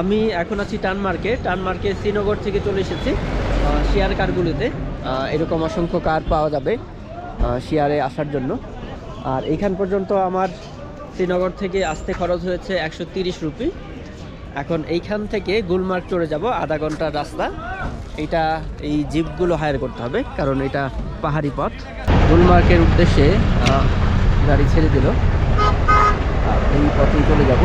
আমি এখন আছি টানমার্কে টানমার্কে শ্রীনগর থেকে চলে এসেছি শেয়ার কারগুলোতে। এরকম অসংখ্য কার পাওয়া যাবে শেয়ারে আসার জন্য। আর এইখান পর্যন্ত আমার শ্রীনগর থেকে আসতে খরচ হয়েছে একশো তিরিশ রুপি। এখন এইখান থেকে গুলমার্গ চলে যাব, আধা ঘণ্টার রাস্তা। এটা এই জিপগুলো হায়ার করতে হবে, কারণ এটা পাহাড়ি পথ। গুলমার্গের উদ্দেশ্যে গাড়ি ছেড়ে দিল। এই পথেই চলে যাব।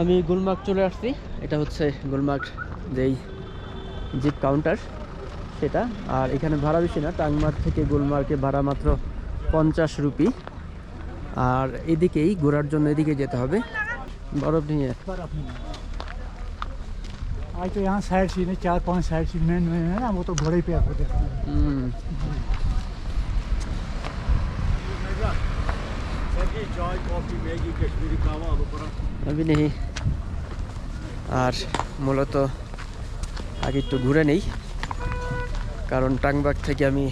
আমি গুলমার্গ চলে আসছি এটা হচ্ছে গুলমার্গ যেই জিপ কাউন্টার সেটা আর এখানে ভাড়া বেশি না টাংমার্গ থেকে গুলমার্গে ভাড়া মাত্র পঞ্চাশ রুপি আর এদিকেই ঘোরার জন্য এদিকে যেতে হবে বরফ নিয়ে बर्फ नहीं है। आज तो यहाँ साइड सीन है चार पांच साइड सीन मेन में है ना वो तो घोड़े पे आपको देखना है হুম আমি নেই আর মূলত আগে একটু ঘুরে নেই কারণ টাংবাগ থেকে আমি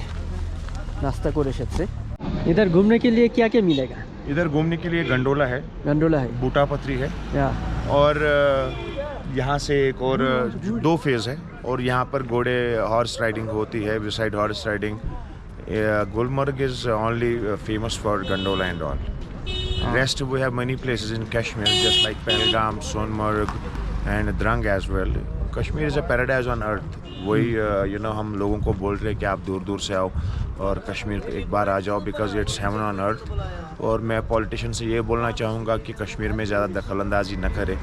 নাস্তা করে এসেছি इधर घूमने के लिए क्या क्या मिलेगा इधर घूमने के लिए गंडोला है गंडोला है बूटा पथरी है या और अ, यहाँ से एक और अ, दो फेज़ है और यहाँ पर घोड़े हॉर्स राइडिंग होती है beside horse riding Gulmarg is only famous for gondola and all rest we have many places in Kashmir just like Pahalgam, Sonmarg and Drang as well Kashmir is a paradise on earth वही you no हम लोगों को बोल रहे हैं कि आप दूर दूर से आओ और कश्मीर एक बार आ जाओ because it's heaven on earth और मैं पॉलिटिशन से ये बोलना चाहूँगा कि कश्मीर में ज़्यादा दखल अंदाजी न करें।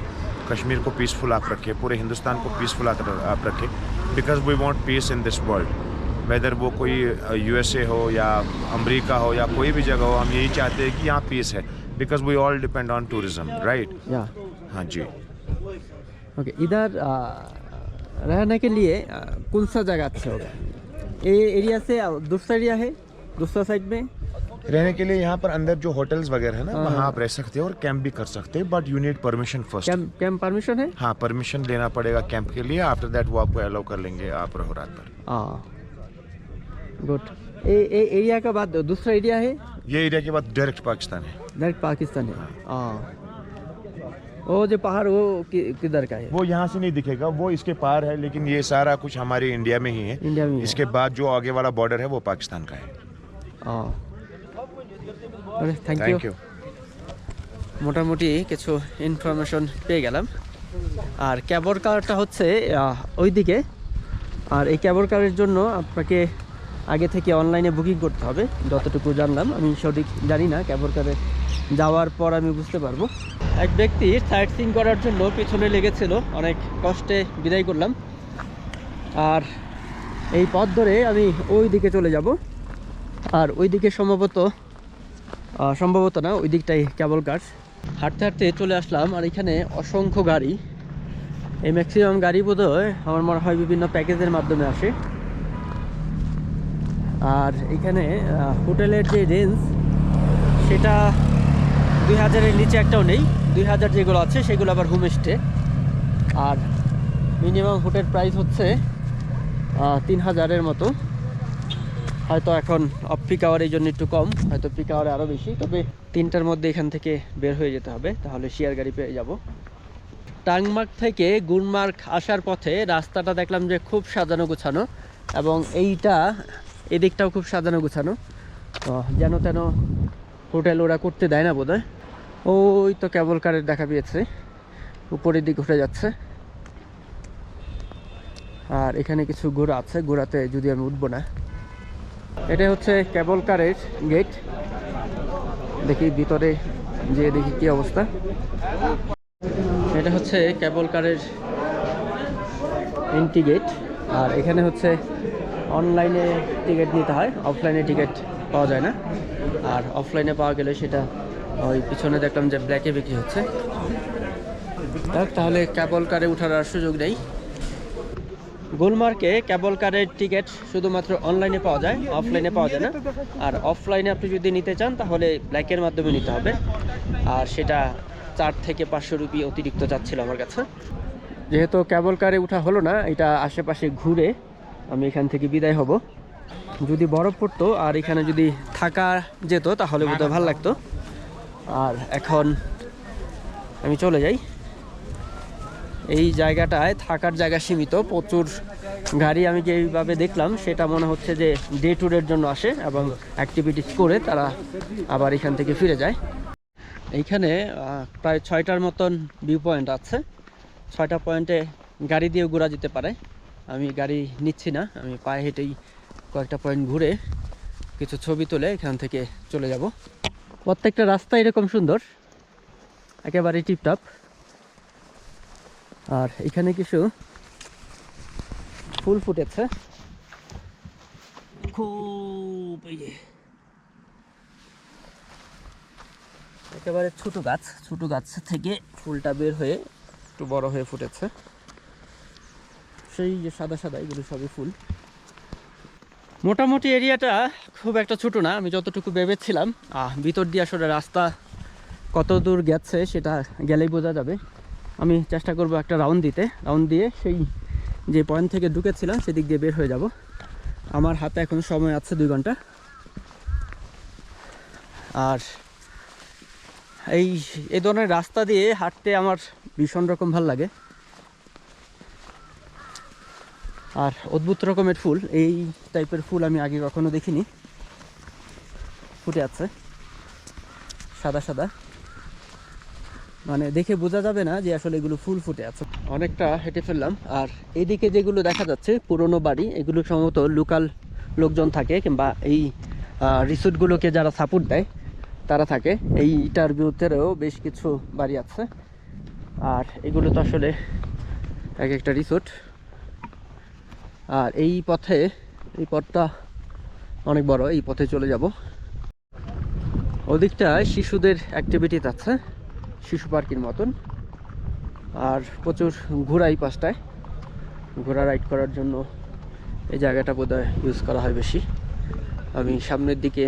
कश्मीर को पीसफुल आप रखें पूरे हिंदुस्तान को पीसफुल आप रखें because we want peace in this world whether वो कोई यूएसए हो या अमेरिका हो या कोई भी जगह हो हम यही चाहते हैं कि यहाँ पीस है because we all depend on tourism right हाँ जी। ओके इधर रहने के लिए कौन सा जगह अच्छा होगा? ये एरिया से दूसरा एरिया है? दूसरा साइड में? रहने के लिए यहाँ पर अंदर जो होटल्स वगैरह है ना हाँ, वहाँ। आप रह सकते हैं और कैंप भी कर सकते हैं but you need permission first camp camp permission है? हाँ परमिशन लेना पड़ेगा कैंप के लिए। आफ्टर दैट वो आपको अलाउ कर लेंगे आप रहो रात भर। हाँ गुड ये ये एरिया का बाद दूसरा एरिया है? ये एरिया के बाद डायरेक्ट पाकिस्तान है। डायरेक्ट पाकिस्तान है। हाँ। वो जो पहाड़ वो कि- किधर का है वो यहाँ से नहीं दिखेगा वो इसके पार है लेकिन ये सारा कुछ हमारे इंडिया में ही है इंडिया में ही है। इसके बाद जो आगे वाला बॉर्डर है वो पाकिस्तान का है हाँ अरे थैंक यू थैंक यू মোটামুটি কিছু ইনফরমেশন পেয়ে গেলাম আর ক্যাবর কারটা হচ্ছে আহ, ওইদিকে আর এই ক্যাবর কারের জন্য আপনাকে আগে থেকে অনলাইনে বুকিং করতে হবে যতটুকু জানলাম আমি সঠিক জানি না ক্যাবর কারে যাওয়ার পর আমি বুঝতে পারব। এক ব্যক্তি সাইট সিং করার জন্য পেছনে লেগেছিল। অনেক কষ্টে বিদায় করলাম। আর এই পথ ধরে আমি ওই দিকে চলে যাব। আর ওই দিকে সম্ভবত সম্ভবত না, ওই দিকটাই কেবল কার হাঁটতে হাঁটতে চলে আসলাম আর এখানে অসংখ্য গাড়ি। এই ম্যাক্সিমাম গাড়ি বোধহয় আমার মনে হয় বিভিন্ন প্যাকেজের মাধ্যমে আসে। আর এখানে হোটেলের যে রেঞ্জ সেটা দুই হাজারের নিচে একটাও নেই। দুই হাজার যেগুলো আছে, সেগুলো আবার হোমস্টে আর মিনিমাম হোটেল প্রাইস হচ্ছে তিন হাজারের মতো। হয়তো এখন অফ পিক আওয়ার এই জন্য একটু কম, হয়তো পিক আওয়ারে আরও বেশি। তবে তিনটার মধ্যে এখান থেকে বের হয়ে যেতে হবে, তাহলে শেয়ার গাড়ি পেয়ে যাব। টাংমার্গ থেকে গুলমার্গ আসার পথে রাস্তাটা দেখলাম যে খুব সাজানো গোছানো, এবং এইটা এদিকটাও খুব সাজানো গোছানো। যেন তেন হোটেল ওরা করতে দেয় না বোধ হয় ওই তো কেবল কারের দেখা পেয়েছে। উপরের দিক উঠে যাচ্ছে। আর এখানে কিছু ঘোড়া আছে, ঘোড়াতে যদি আমি উঠবো না। এটা হচ্ছে কেবল কারের গেট দেখি ভিতরে যে দেখি কি অবস্থা। এটা হচ্ছে কেবল কারের এন্ট্রি গেট আর এখানে হচ্ছে অনলাইনে টিকিট নিতে হয়। অফলাইনে টিকিট পাওয়া যায় না। আর অফলাইনে পাওয়া গেলে সেটা ওই পিছনে দেখলাম যে ব্ল্যাকে বিক্রি হচ্ছে। তাহলে কেবল কারে ওঠার আর সুযোগ নেই। গুলমার্কে কেবল কারের টিকিট শুধুমাত্র অনলাইনে পাওয়া যায় অফলাইনে পাওয়া যায় না। আর অফলাইনে আপনি যদি নিতে চান, তাহলে ব্ল্যাকের মাধ্যমে নিতে হবে। আর সেটা চার থেকে পাঁচশো রুপি অতিরিক্ত যাচ্ছিল আমার কাছে। যেহেতু কেবল কারে উঠা হলো না, এটা আশেপাশে ঘুরে আমি এখান থেকে বিদায় হব। যদি বরফ পড়তো আর এখানে যদি থাকা যেত, তাহলে বোধহয় ভালো লাগতো। আর এখন আমি চলে যাই। এই জায়গাটায় থাকার জায়গা সীমিত, প্রচুর গাড়ি আমি যেইভাবে দেখলাম, সেটা মনে হচ্ছে যে ডে ট্যুরের জন্য আসে এবং অ্যাক্টিভিটিস করে তারা আবার এখান থেকে ফিরে যায়। এইখানে প্রায় ছয়টার মতন ভিউ পয়েন্ট আছে। ছয়টা পয়েন্টে গাড়ি দিয়ে ঘোরা যেতে পারে। আমি গাড়ি নিচ্ছি না, আমি পায়ে হেঁটেই কয়েকটা পয়েন্ট ঘুরে কিছু ছবি তুলে এখান থেকে চলে যাব। প্রত্যেকটা রাস্তা এরকম সুন্দর একেবারে টিপটাপ। আর এখানে কিছু ফুল ফুটেছে। খুব এই যে। একেবারে ছোট গাছ ছোট গাছ থেকে ফুলটা বের হয়ে একটু বড় হয়ে ফুটেছে। সেই যে সাদা সাদা এগুলো সবই ফুল। মোটামুটি এরিয়াটা খুব একটা ছোটো না, আমি যতটুকু ভেবেছিলাম। ভিতর দিয়ে আসলে রাস্তা কত দূর গেছে সেটা গেলেই বোঝা যাবে। আমি চেষ্টা করব একটা রাউন্ড দিতে। রাউন্ড দিয়ে সেই যে পয়েন্ট থেকে ঢুকেছিলাম, সেদিক দিয়ে বের হয়ে যাব। আমার হাতে এখন সময় আছে দুই ঘণ্টা। আর এই এই ধরনের রাস্তা দিয়ে হাঁটতে আমার ভীষণ রকম ভালো লাগে। আর অদ্ভুত রকমের ফুল। এই টাইপের ফুল আমি আগে কখনো দেখিনি। ফুটে আছে। সাদা সাদা। মানে দেখে বোঝা যাবে না যে আসলে এগুলো ফুল ফুটে আছে। অনেকটা হেঁটে ফেললাম। আর এইদিকে যেগুলো দেখা যাচ্ছে, পুরনো বাড়ি, এগুলো সম্ভবত লোকাল লোকজন থাকে কিংবা এই রিসোর্টগুলোকে যারা সাপোর্ট দেয়, তারা থাকে। এই এইটার ভিতরেও বেশ কিছু বাড়ি আছে। আর এগুলো তো আসলে এক একটা রিসোর্ট। আর এই পথে, এই পথটা অনেক বড়, এই পথে চলে যাব। ওদিকটায় শিশুদের অ্যাক্টিভিটিস আছে, শিশু পার্কের মতন। আর প্রচুর ঘোড়া এই পাশটায়। ঘোড়া রাইড করার জন্য এই জায়গাটা বোধহয় ইউজ করা হয় বেশি। আমি সামনের দিকে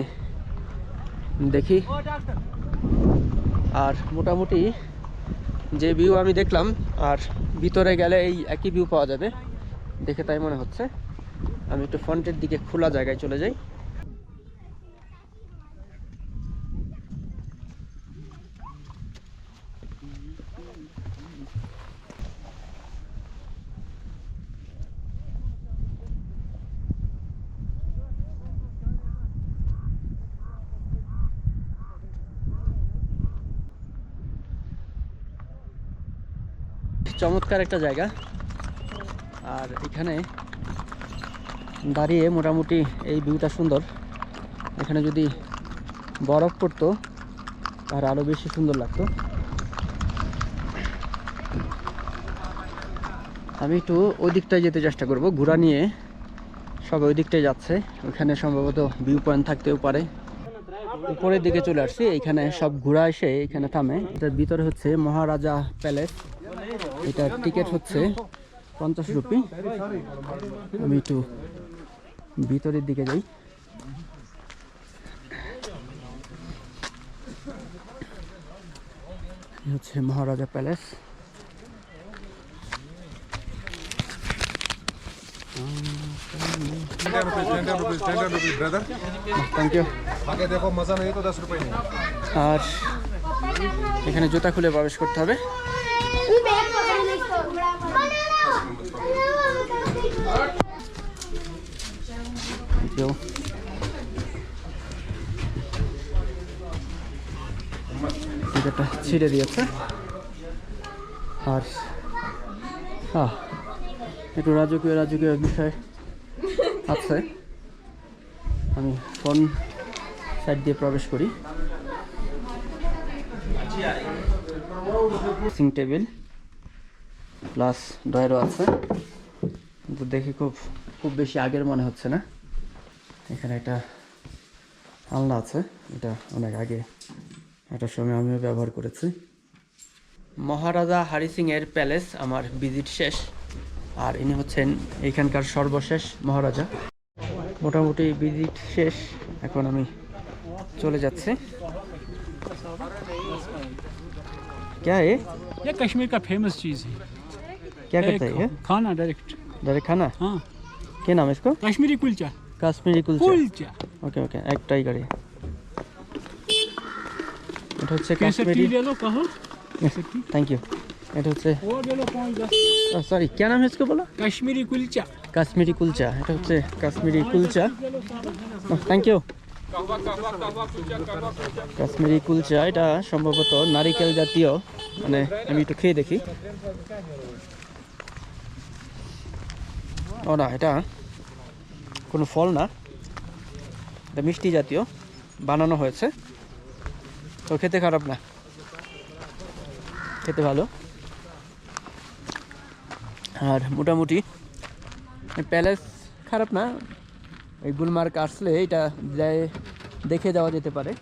দেখি। আর মোটামুটি যে ভিউ আমি দেখলাম, আর ভিতরে গেলে এই একই ভিউ পাওয়া যাবে। দেখে তাই মনে হচ্ছে। আমি একটু ফ্রন্টের দিকে খোলা জায়গায় চলে যাই। চমৎকার একটা জায়গা। আর এখানে দাঁড়িয়ে মোটামুটি এই ভিউটা সুন্দর। এখানে যদি বরফ পড়তো আর আরও বেশি সুন্দর লাগতো। আমি একটু ওই দিকটায় যেতে চেষ্টা করব। ঘোরা নিয়ে সবাই ওই দিকটায় যাচ্ছে। ওখানে সম্ভবত ভিউ পয়েন্ট থাকতেও পারে। উপরের দিকে চলে আসছি। এখানে সব ঘোরা এসে এখানে থামে। এটার ভিতরে হচ্ছে মহারাজা প্যালেস এটার টিকিট হচ্ছে পঞ্চাশ রুপি। আমি একটু ভিতরের দিকে যাই। হচ্ছে মহারাজা প্যালেস। আর এখানে জুতা খুলে প্রবেশ করতে হবে। কেউ টিকিটটা ছিঁড়ে দিয়েছে। আর একটু রাজকীয় রাজকীয় বিষয় আছে। আমি ফোন সাইড দিয়ে প্রবেশ করি? Dressing table. প্লাস ডয়ারও আছে কিন্তু দেখে খুব খুব বেশি আগের মনে হচ্ছে না এখানে একটা আলনা আছে এটা অনেক আগে একটা সময় আমিও ব্যবহার করেছি মহারাজা হারি সিং এর প্যালেস আমার ভিজিট শেষ আর ইনি হচ্ছেন এইখানকার সর্বশেষ মহারাজা মোটামুটি ভিজিট শেষ এখন আমি চলে যাচ্ছি क्या है ये कश्मीर का फेमस चीज़ है क्या करता है एक ये खाना डायरेक्ट डायरेक्ट खाना हाँ क्या नाम है इसको कश्मीरी कुलचा কাশ্মীরি কুলচা कुलचा ওকে ওকে একটাই গাড়ি এটা হচ্ছে कैसे टी কাশ্মীরি ले लो कहो कैसे टी थैंक यू এটা হচ্ছে और ले लो पाँच दस সরি क्या नाम है इसको बोला कश्मीरी कुलचा কাশ্মীরি কুলচা এটা হচ্ছে কাশ্মীরি কুলচা থ্যাংক ইউ কাশ্মীরি কুলচা এটা সম্ভবত নারিকেল জাতীয় মানে আমি একটু খেয়ে দেখি ও না, এটা কোনো ফল না। এটা মিষ্টি জাতীয়, বানানো হয়েছে। তো খেতে খারাপ না। খেতে ভালো। আর মোটামুটি প্যালেস খারাপ না। এই গুলমার্গ আসলে এটা যায়, দেখে যাওয়া যেতে পারে।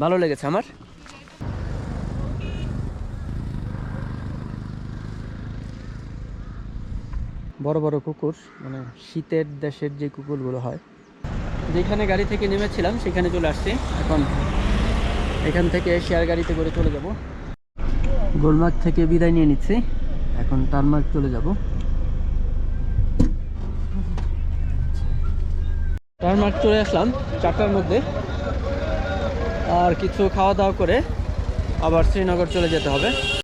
ভালো লেগেছে আমার। বড় বড় কুকুর মানে শীতের দেশের যে কুকুরগুলো হয়। যেখানে গাড়ি থেকে নেমেছিলাম, সেখানে চলে আসছি। এখন এখান থেকে শেয়ার গাড়িতে করে চলে যাব। গোলমার্গ থেকে বিদায় নিয়ে নিচ্ছি। এখন টারমার্গ চলে যাব। টারমার্গ চলে আসলাম চারটার মধ্যে। আর কিছু খাওয়া দাওয়া করে আবার শ্রীনগর চলে যেতে হবে।